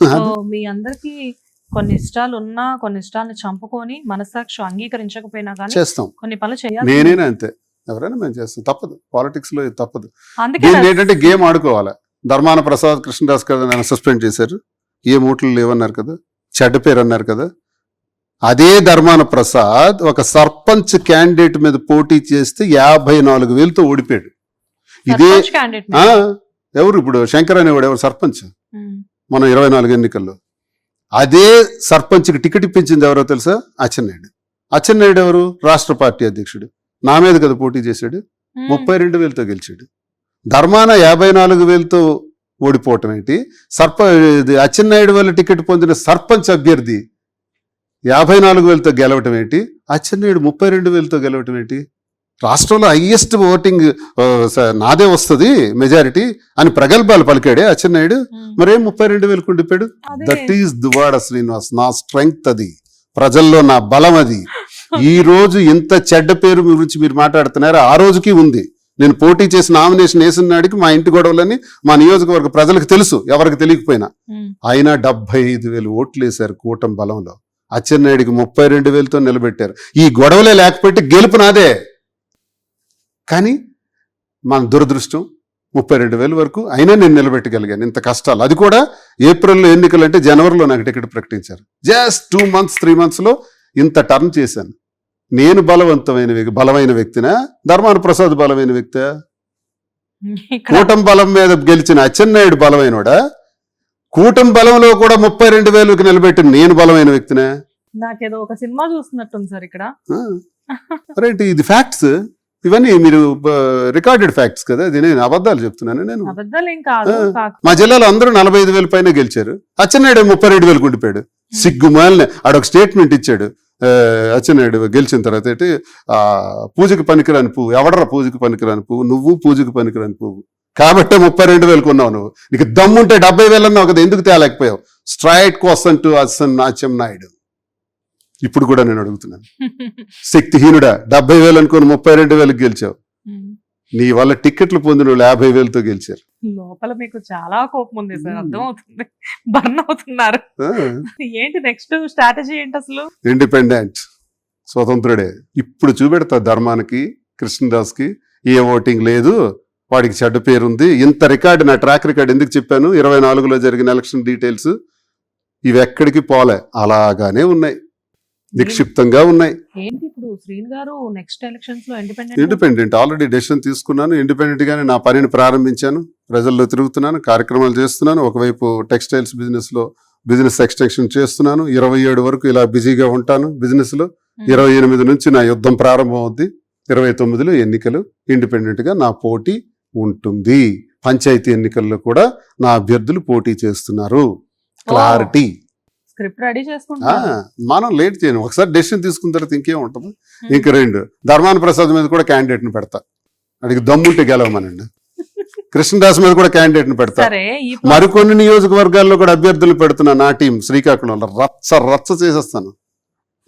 మీ అందరికి కొన్ని ఇష్టాలు ఉన్నా కొన్ని ఇష్టాలను చంపుకొని మనస్సాక్షి అంగీకరించకపోయినా కానీ చేస్తాం. కొన్ని పనులు చేయాలి నేనైనా అంతే. ఎవరైనా మేము చేస్తాం. తప్పదు. పాలిటిక్స్లో ఇది తప్పదు. దీన్ని ఏంటంటే గేమ్ ఆడుకోవాలి. ధర్మాన ప్రసాద్ కృష్ణదాస్ కదా నన్ను సస్పెండ్ చేశారు. ఏ మూటలు లేవన్నారు కదా? చెడ్డ పేరు అన్నారు కదా? అదే ధర్మాన ప్రసాద్ ఒక సర్పంచ్ క్యాండిడేట్ మీద పోటీ చేస్తే యాభై నాలుగు వేలతో ఓడిపోయాడు. ఇదే. ఎవరు ఇప్పుడు శంకర్ అనేవాడు ఎవరు? సర్పంచ్. మన ఇరవై నాలుగు ఎన్నికల్లో. అదే సర్పంచ్కి టికెట్ ఇప్పించింది ఎవరో తెలుసా? అచ్చెన్నాయుడు. అచ్చెన్నాయుడు ఎవరు? రాష్ట్ర పార్టీ అధ్యక్షుడు. నా మీద కదా పోటీ చేశాడు. ముప్పై రెండు వేలతో గెలిచాడు. ధర్మాన యాభై నాలుగు వేలతో ఓడిపోవటం ఏంటి? సర్ప అచ్చెన్నాయుడు వల్ల టికెట్ పొందిన సర్పంచ్ అభ్యర్థి యాభై నాలుగు వేలతో గెలవటం ఏంటి? అచ్చెన్నాయుడు ముప్పై రెండు వేలతో గెలవటం ఏంటి? రాష్ట్రంలో హైయెస్ట్ ఓటింగ్ నాదే వస్తుంది మెజారిటీ అని ప్రగల్భాలు పలికాడే అచ్చెన్నాయుడు. మరేం ముప్పై రెండు వేలకు ఉండిపోయాడు అదే. That is Duvvada Srinivas. నా స్ట్రెంగ్త్ అది. ప్రజల్లో నా బలం అది. ఈ రోజు ఇంత చెడ్డ పేరు గురించి మీరు మాట్లాడుతున్నారు? ఆ రోజుకి ఉంది. నేను పోటీ చేసి నామినేషన్ వేసిన నాడికి మా ఇంటి గొడవలని మా నియోజకవర్గ ప్రజలకు తెలుసు ఎవరికి తెలియకపోయినా. అయినా డెబ్బై ఐదు వేలు ఓట్లు వేశారు కూటమి బలంలో. అచ్చెన్నాయుడికి ముప్పై రెండు వేలతో నిలబెట్టారు. ఈ గొడవలే లేకపోతే గెలుపు నాదే. కానీ మన దురదృష్టం ముప్పై రెండు వేల వరకు అయినా నేను నిలబెట్టగలిగాను. ఇంత కష్టాలు. అది కూడా ఏప్రిల్లో ఎన్నికలు అంటే జనవరిలో నాకు టికెట్ ప్రకటించారు. జస్ట్ టూ మంత్స్ త్రీ మంత్స్లో ఇంత టర్న్ చేశాను. నేను బలవంతమైన వ్యక్తి బలమైన వ్యక్తినా? ధర్మాన ప్రసాద్ బలమైన వ్యక్తి? కూటమి బలం మీద గెలిచిన అచ్చెన్నాయుడు బలమైనోడా? కూటమి బలంలో కూడా ముప్పై రెండు వేలకు నిలబెట్టిన నేను బలమైన వ్యక్తినే? నాకేదో ఒక సినిమా చూస్తున్నట్టుంది సార్ ఇక్కడ. ఇది ఫ్యాక్ట్స్ ఇవన్నీ మీరు రికార్డెడ్ ఫ్యాక్ట్స్ కదా ఇది నేను అబద్ధాలు చెప్తున్నాను నేను మా జిల్లాలో అందరూ నలభై ఐదు వేల పైన గెలిచారు. అచ్చెన్నాయుడు ముప్పై రెండు వేలకు ఉండిపోయాడు సిగ్గుమాలిన ఆడొక స్టేట్మెంట్ ఇచ్చాడు. అచ్చెన్నాయుడు గెలిచిన తర్వాత ఏంటి ఆ పూజకి పనికిరాని పువ్వు ఎవడరా పూజకి పనికిరాని పువ్వు? నువ్వు పూజకి పనికిరాని పువ్వు. కాబట్టే ముప్పై రెండు వేలకు ఉన్నావు నువ్వు. నీకు దమ్ముంటే డెబ్బై వేలు అన్నావు కదా ఎందుకు తేలేకపోయావు? స్ట్రైట్ కోసం టు అసన్ నాచ్యం నాయుడు ఇప్పుడు కూడా నేను అడుగుతున్నాను. శక్తిహీనుడా డెబ్బై వేలు అనుకుని ముప్పై రెండు వేలకు గెలిచావు. నీ వల్ల టికెట్లు పొందిన వాళ్ళు యాభై వేలతో గెలిచారు. లోపల మీకు చాలా కోపం ఉంది సార్. అర్థం అవుతుంది బర్న్ అవుతున్నారు. ఏంటి నెక్స్ట్ స్ట్రాటజీ ఏంటి అసలు? ఇండిపెండెంట్ స్వతంత్రుడే. ఇప్పుడు చూపెడతా ధర్మానికి కృష్ణదాస్కి ఏ ఓటింగ్ లేదు వాడికి చెడ్డ పేరుంది. ఇంత రికార్డు నా ట్రాక్ రికార్డ్ ఎందుకు చెప్పాను? ఇరవై నాలుగులో జరిగిన ఎలక్షన్ డీటెయిల్స్ ఇవి ఎక్కడికి పోలే. అలాగానే ఉన్నాయి. నిక్షిప్తంగా ఉన్నాయి. ఏంటి ఇప్పుడు శ్రీన్ గారు నెక్స్ట్ ఎలక్షన్స్లో ఇండిపెండెంట్ ఇండిపెండెంట్ ఆల్రెడీ డెసిషన్ తీసుకున్నాను. ఇండిపెండెంట్ గానే నా పనిని ప్రారంభించాను. ప్రజల్లో తిరుగుతున్నాను. కార్యక్రమాలు చేస్తున్నాను. ఒకవైపు టెక్స్టైల్స్ బిజినెస్లో బిజినెస్ ఎక్స్టెన్షన్ చేస్తున్నాను. ఇరవై ఏడు వరకు ఇలా బిజీగా ఉంటాను బిజినెస్లో. ఇరవై ఎనిమిది నుంచి నా యుద్ధం ప్రారంభం అవుద్ది ఇరవై తొమ్మిదిలో ఎన్నికలు ఇండిపెండెంట్గా నా పోటీ ఉంటుంది. పంచాయతీ ఎన్నికల్లో కూడా నా అభ్యర్థులు పోటీ చేస్తున్నారు. క్లారిటీ స్క్రిప్ట్ రెడీ మనం లేట్ చేయను. ఒకసారి డెసిషన్ తీసుకున్న తర్వాత ఇంకేం ఉంటుంది ఇంక రెండు. ధర్మాన ప్రసాద్ మీద కూడా candidate ని పెడతా. అడిగి దమ్ముంటే గెలవమనండి. కృష్ణదాస్ మీద కూడా candidate ని పెడతా. మరికొన్ని నియోజకవర్గాల్లో కూడా అభ్యర్థులు పెడుతున్నా నా టీం శ్రీకాకుళంలో. రచ్చ రచ్చ చేసేస్తాను.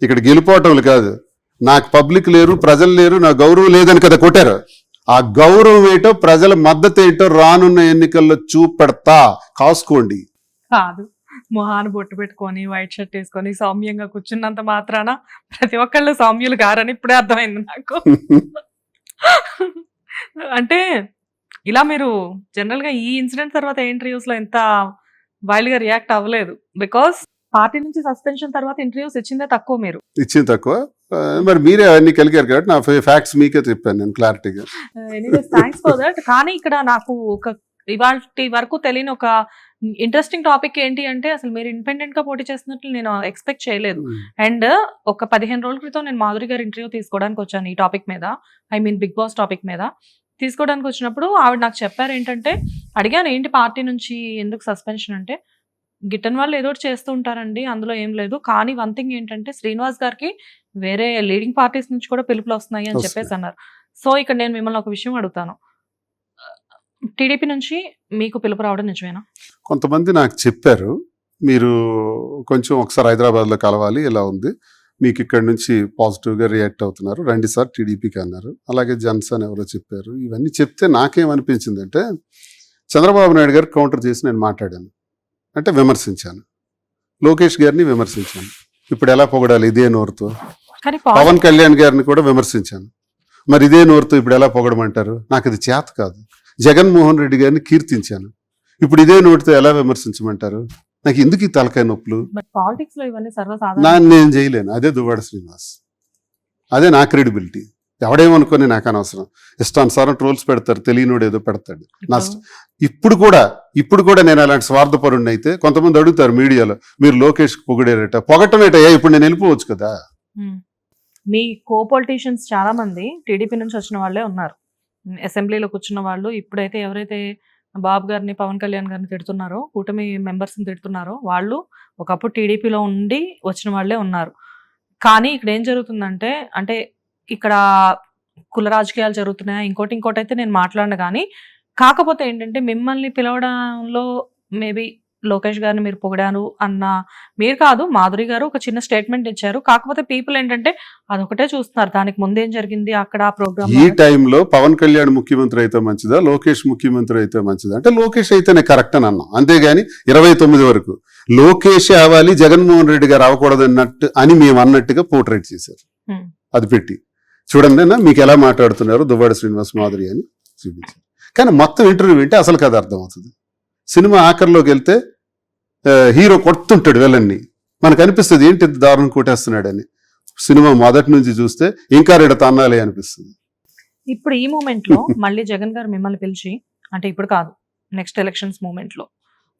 ఇక్కడ గెలిపోవటంలు కాదు. నాకు పబ్లిక్ లేరు ప్రజలు లేరు నా గౌరవం లేదని కదా కొట్టారు. ఆ గౌరవం ఏంటో ప్రజల మద్దతు ఏంటో రానున్న ఎన్నికల్లో చూపెడతా. కాసుకోండి. కాదు. మొహాన్ని బొట్టు పెట్టుకొని వైట్ షర్ట్ వేసుకొని సౌమ్యంగా కూర్చున్నంత మాత్రాన ప్రతి ఒక్కళ్ళు సౌమ్యులు గారని ఇప్పుడే అర్థమైంది నాకు. అంటే ఇలా మీరు జనరల్గా ఈ ఇన్సిడెంట్ తర్వాత ఇంటర్వ్యూస్లో ఎంత వైల్డ్గా రియాక్ట్ అవ్వలేదు? బికాస్ పార్టీ నుంచి సస్పెన్షన్ తర్వాత ఇంటర్వ్యూస్ ఇచ్చిందే తక్కువ మీరు. ఇచ్చింది తక్కువ. మరి మీరే అన్ని కలిగారు కాబట్టి నా ఫ్యాక్ట్స్ మీకే చెప్పాను నేను క్లారిటీగా థ్యాంక్స్ ఫర్ దట్ కానీ ఇక్కడ నాకు ఒక ఇవాళ వరకు తెలియని ఒక ఇంట్రెస్టింగ్ టాపిక్ ఏంటి అంటే అసలు మీరు ఇండిపెండెంట్గా పోటీ చేస్తున్నట్లు నేను ఎక్స్పెక్ట్ చేయలేదు. అండ్ ఒక పదిహేను రోజుల క్రితం నేను మాధురి గారి ఇంటర్వ్యూ తీసుకోవడానికి వచ్చాను ఈ టాపిక్ మీద. I mean Bigg Boss topic మీద. తీసుకోవడానికి వచ్చినప్పుడు ఆవిడ నాకు చెప్పారు ఏంటంటే అడిగాను ఏంటి పార్టీ నుంచి ఎందుకు సస్పెన్షన్ అంటే గిట్టన్ వాళ్ళు ఏదో ఒకటి చేస్తూ ఉంటారండి అందులో ఏం లేదు. కానీ వన్ థింగ్ ఏంటంటే శ్రీనివాస్ గారికి వేరే లీడింగ్ పార్టీస్ నుంచి కూడా పిలుపులు వస్తున్నాయి అని. చెప్పేసి అన్నారు. సో ఇక్కడ నేను మిమ్మల్ని ఒక విషయం అడుగుతాను. టీడీపీ నుంచి మీకు పిలుపు రావడం నిజమేనా? కొంతమంది నాకు చెప్పారు మీరు కొంచెం ఒకసారి హైదరాబాద్లో కలవాలి ఇలా ఉంది. మీకు ఇక్కడ నుంచి పాజిటివ్గా రియాక్ట్ అవుతున్నారు. రండి సార్ టీడీపీకి అన్నారు. అలాగే జన్సన్ ఎవరో చెప్పారు. ఇవన్నీ చెప్తే నాకేమనిపించిందంటే చంద్రబాబు నాయుడు గారు కౌంటర్ చేసి నేను మాట్లాడాను. అంటే విమర్శించాను. లోకేష్ గారిని విమర్శించాను. ఇప్పుడు ఎలా పొగడాలి ఇదే నోరుతో? పవన్ కళ్యాణ్ గారిని కూడా విమర్శించాను. మరి ఇదే నోరుతో ఇప్పుడు ఎలా పొగడమంటారు? నాకు అది చేత కాదు. జగన్మోహన్ రెడ్డి గారిని కీర్తించాను. ఇప్పుడు ఇదే నోటితో ఎలా విమర్శించమంటారు? నాకు ఎందుకు ఈ తలకాయ నొప్పులు? పాలిటిక్స్లో ఇవన్నీ నా సర్వసాధారణ నేను చేయలేను. అదే దువ్వాడ శ్రీనివాస్. అదే నా క్రెడిబిలిటీ. ఎవడేమనుకొని నాకు అనవసరం. ఇష్టానుసారం ట్రోల్స్ పెడతారు తెలియనోడు ఏదో పెడతాడు. నా ఇప్పుడు? కూడా ఇప్పుడు కూడా నేను అలాంటి స్వార్థపరుణ్ణి అయితే కొంతమంది అడుగుతారు మీడియాలో మీరు లోకేష్ పొగిడారట పొగటమేట ఏ ఇప్పుడు నేను వెళ్ళిపోవచ్చు కదా. మీ కో పొలిటీషియన్స్ చాలా మంది టీడీపీ నుంచి వచ్చిన వాళ్ళే ఉన్నారు. అసెంబ్లీలో కూర్చున్న వాళ్ళు ఇప్పుడైతే ఎవరైతే బాబు గారిని పవన్ కళ్యాణ్ గారిని తిడుతున్నారో కూటమి మెంబర్స్ని తిడుతున్నారో వాళ్ళు ఒకప్పుడు టీడీపీలో ఉండి వచ్చిన వాళ్ళే ఉన్నారు. కానీ ఇక్కడ ఏం జరుగుతుందంటే అంటే ఇక్కడ కుల రాజకీయాలు జరుగుతున్నాయి? ఇంకోటి ఇంకోటి అయితే నేను మాట్లాడను కానీ కాకపోతే ఏంటంటే మిమ్మల్ని పిలవడంలో మేబీ లోకేష్ గారిని మీరు పొగిడారు అన్న మీరు కాదు మాధురి గారు ఒక చిన్న స్టేట్మెంట్ ఇచ్చారు. కాకపోతే పీపుల్ ఏంటంటే అదొకటే చూస్తున్నారు. దానికి ముందేం జరిగింది? అక్కడ ఆ ప్రోగ్రామ్ ఈ టైంలో పవన్ కళ్యాణ్ ముఖ్యమంత్రి అయితే మంచిదా? లోకేష్ ముఖ్యమంత్రి అయితే మంచిదా? అంటే లోకేష్ అయితేనే కరెక్ట్ అని అన్నాం. అంతేగాని ఇరవై తొమ్మిది వరకు లోకేష్ అవ్వాలి జగన్మోహన్ రెడ్డి గారు అవ్వకూడదు అన్నట్టు అని మేము అన్నట్టుగా పోర్ట్రేట్ చేశారు. అది పెట్టి. చూడండి అన్న మీకు ఎలా మాట్లాడుతున్నారు దువ్వాడ శ్రీనివాస్ మాధురి అని చూపించారు. కానీ మొత్తం ఇంటర్వ్యూ వింటే అసలు కథ అర్థమవుతుంది. సినిమా ఆఖరిలోకి వెళ్తే హీరో కొడుతుంటాడు వెళ్ళన్ని మనకు అనిపిస్తుంది ఏంటి ఇంత దారుణం కొట్టేస్తున్నాడని. సినిమా మొదటి నుంచి చూస్తే ఇంకా రెడ తన్నాలి అనిపిస్తుంది. ఇప్పుడు ఈ మూమెంట్లో మళ్ళీ జగన్ గారు మిమ్మల్ని పిలిచి అంటే ఇప్పుడు కాదు నెక్స్ట్ ఎలక్షన్స్ మూమెంట్లో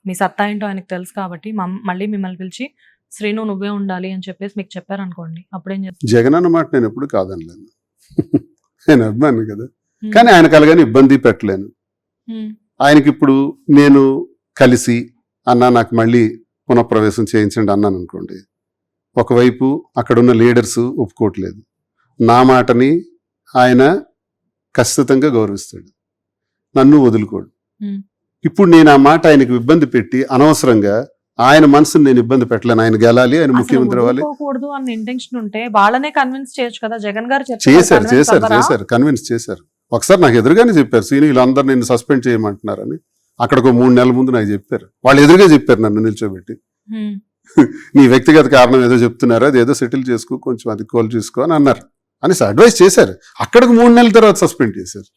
మీ సత్తా ఏంటో ఆయనకు తెలుసు కాబట్టి మళ్ళీ మిమ్మల్ని పిలిచి శ్రీను నువ్వే ఉండాలి అని చెప్పేసి మీకు చెప్పారనుకోండి అప్పుడేం చేస్తారు? జగన్ అన్నమాట నేను ఎప్పుడు కాదనలేను. నేను అభిమాని కదా. కానీ ఆయన కలగాని ఇబ్బంది పెట్టలేను. ఆయనకి ఇప్పుడు నేను కలిసి అన్న నాకు మళ్ళీ పునఃప్రవేశం చేయించండి అన్నాను అనుకోండి. ఒకవైపు అక్కడున్న లీడర్స్ ఒప్పుకోవట్లేదు. నా మాటని ఆయన ఖచ్చితంగా గౌరవిస్తాడు. నన్ను వదులుకోడు. ఇప్పుడు నేను ఆ మాట ఆయనకు ఇబ్బంది పెట్టి అనవసరంగా ఆయన మనసుని నేను ఇబ్బంది పెట్టలేను. ఆయన గెలాలి ఆయన ముఖ్యమంత్రి అవ్వాలి. వదులుకోకూడదు అన్న ఇంటెన్షన్ ఉంటే వాళ్ళనే కన్విన్స్ చేయొచ్చు కదా. జగన్ గారు చెప్తే చేశారు చేశారు? చేశారు కన్విన్స్ చేశారు. ఒకసారి నాకు ఎదురుగానే చెప్పారు సీని వీళ్ళందరూ నిన్ను సస్పెండ్ చేయమంటున్నారని. అక్కడికి ఒక మూడు నెలల ముందు నాకు చెప్పారు. వాళ్ళు ఎదురుగా చెప్పారు నన్ను నిల్చోబెట్టి. నీ వ్యక్తిగత కారణం ఏదో చెప్తున్నారు అది ఏదో సెటిల్ చేసుకో కొంచెం అది కోల్ చూసుకో అని అన్నారు. అని అడ్వైస్ చేశారు. అక్కడికి మూడు నెలల తర్వాత సస్పెండ్ చేశారు.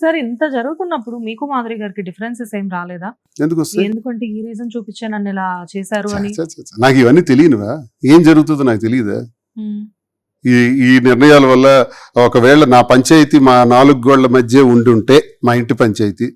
సార్ ఇంత జరుగుతున్నప్పుడు మీకు మాధురి గారికి డిఫరెన్సెస్ ఏం రాలేదా? ఎందుకు ఎందుకంటే ఈ రీజన్ చూపించే నన్ను ఇలా చేశారు అని. నాకు ఇవన్నీ తెలియనువా? ఏం జరుగుతుందో నాకు తెలియదా? ఈ ఈ నిర్ణయాల వల్ల ఒకవేళ నా పంచాయతీ మా నాలుగు గోళ్ళ మధ్య ఉండుంటే మా ఇంటి పంచాయతీ